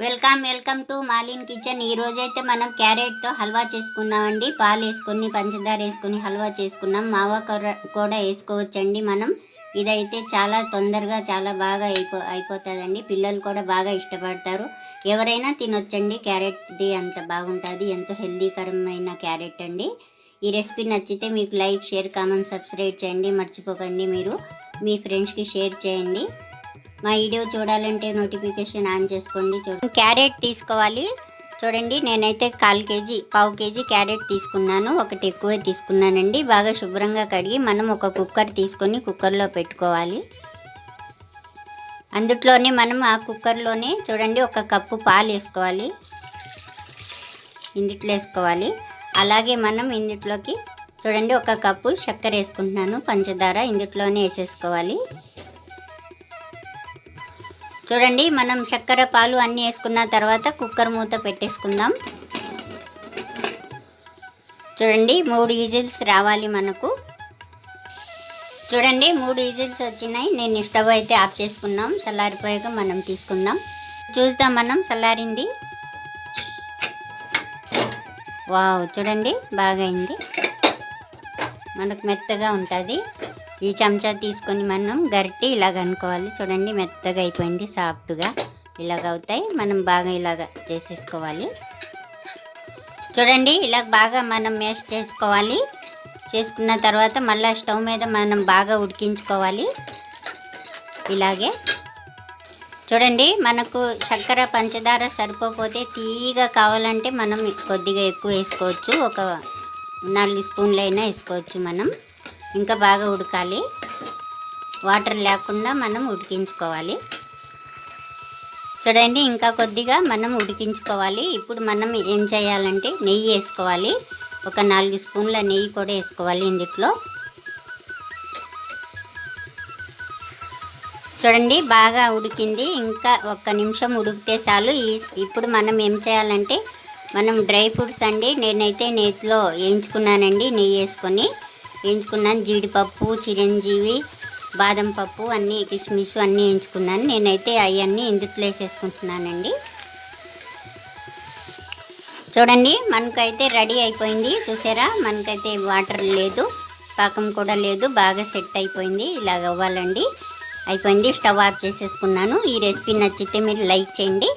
Welcome welcome to Malin kitchen. ఈ రోజైతే మనం క్యారెట్తో హల్వా చేసుకున్నామండి పాలు వేసుకొని పంచదార వేసుకొని హల్వా చేసుకున్నాం. మావా కూర కూడా వేసుకోవచ్చండి మనం. ఇదైతే చాలా తొందరగా చాలా బాగా అయిపో అయిపోతుందండి. పిల్లలు కూడా బాగా ఇష్టపడతారు. ఎవరైనా తినొచ్చండి. క్యారెట్ది అంత బాగుంటుంది. ఎంతో హెల్దీకరమైన క్యారెట్ అండి. ఈ రెసిపీ నచ్చితే మీకు లైక్ షేర్ కామెంట్ సబ్స్క్రైబ్ చేయండి. మర్చిపోకండి మీరు. మీ ఫ్రెండ్స్కి షేర్ చేయండి. మా వీడియో చూడాలంటే నోటిఫికేషన్ ఆన్ చేసుకోండి చూడండి. క్యారెట్ తీసుకోవాలి. చూడండి నేనైతే కాల్ కేజీ పావు కేజీ క్యారెట్ తీసుకున్నాను. ఒకటి ఎక్కువే తీసుకున్నానండి. బాగా శుభ్రంగా కడిగి మనం ఒక కుక్కర్ తీసుకొని కుక్కర్లో పెట్టుకోవాలి. అందుట్లోనే మనం ఆ కుక్కర్లోనే చూడండి ఒక కప్పు పాలు వేసుకోవాలి. ఇందిట్లో వేసుకోవాలి. అలాగే మనం ఇందుట్లోకి చూడండి ఒక కప్పు చక్కెర వేసుకుంటున్నాను పంచదార ఇందుట్లోనే వేసేసుకోవాలి. చూడండి మనం చక్కెర పాలు అన్నీ వేసుకున్న తర్వాత కుక్కర్ మూత పెట్టేసుకుందాం. చూడండి మూడు ఈజిల్స్ రావాలి మనకు. చూడండి మూడు ఈజిల్స్ వచ్చినాయి. నేను స్టవ్ అయితే ఆఫ్ చేసుకున్నాం. చల్లారిపోయాక మనం తీసుకుందాం. చూద్దాం మనం చల్లారింది. వావ్ చూడండి బాగా అయింది మనకు మెత్తగా ఉంటుంది. ఈ చెంచా తీసుకొని మనం గరిటె ఇలాగ అనుకోవాలి. చూడండి మెత్తగా అయిపోయింది సాఫ్ట్గా. ఇలాగ అవుతాయి. మనం బాగా ఇలాగ చేసేసుకోవాలి. చూడండి ఇలా బాగా మనం మేస్ట్ చేసుకోవాలి. చేసుకున్న తర్వాత మళ్ళీ స్టవ్ మీద మనం బాగా ఉడికించుకోవాలి. ఇలాగే. చూడండి మనకు చక్కెర పంచదార సరిపోతే తీయగా కావాలంటే మనం కొద్దిగా ఎక్కువ వేసుకోవచ్చు. ఒక నాలుగు స్పూన్లు అయినా వేసుకోవచ్చు మనం. ఇంకా బాగా ఉడకాలి. వాటర్ లేకుండా మనం ఉడికించుకోవాలి. చూడండి ఇంకా కొద్దిగా మనం ఉడికించుకోవాలి. ఇప్పుడు మనం ఏం చేయాలంటే నెయ్యి వేసుకోవాలి. ఒక నాలుగు స్పూన్ల నెయ్యి కూడా వేసుకోవాలి ఇందులో చూడండి బాగా ఉడికింది. ఇంకా ఒక్క నిమిషం ఉడికితే చాలు. ఇప్పుడు మనం ఏం చేయాలంటే మనం డ్రై ఫ్రూట్స్ అండి నేనైతే నేతిలో వేయించుకున్నానండి నెయ్యి వేసుకొని. వేయించుకున్నాను జీడిపప్పు చిరంజీవి బాదం పప్పు అన్నీ కిస్మిస్ అన్నీ వేయించుకున్నాను నేనైతే అవన్నీ ఇందుట్లో వేసేసుకుంటున్నానండి చూడండి మనకైతే రెడీ అయిపోయింది. చూసారా? మనకైతే వాటర్ లేదు పాకం కూడా లేదు బాగా సెట్ అయిపోయింది. ఇలాగ అవ్వాలండి. అయిపోయింది. స్టవ్ ఆఫ్ చేసేసుకున్నాను. ఈ రెసిపీ నచ్చితే మీరు లైక్ చేయండి.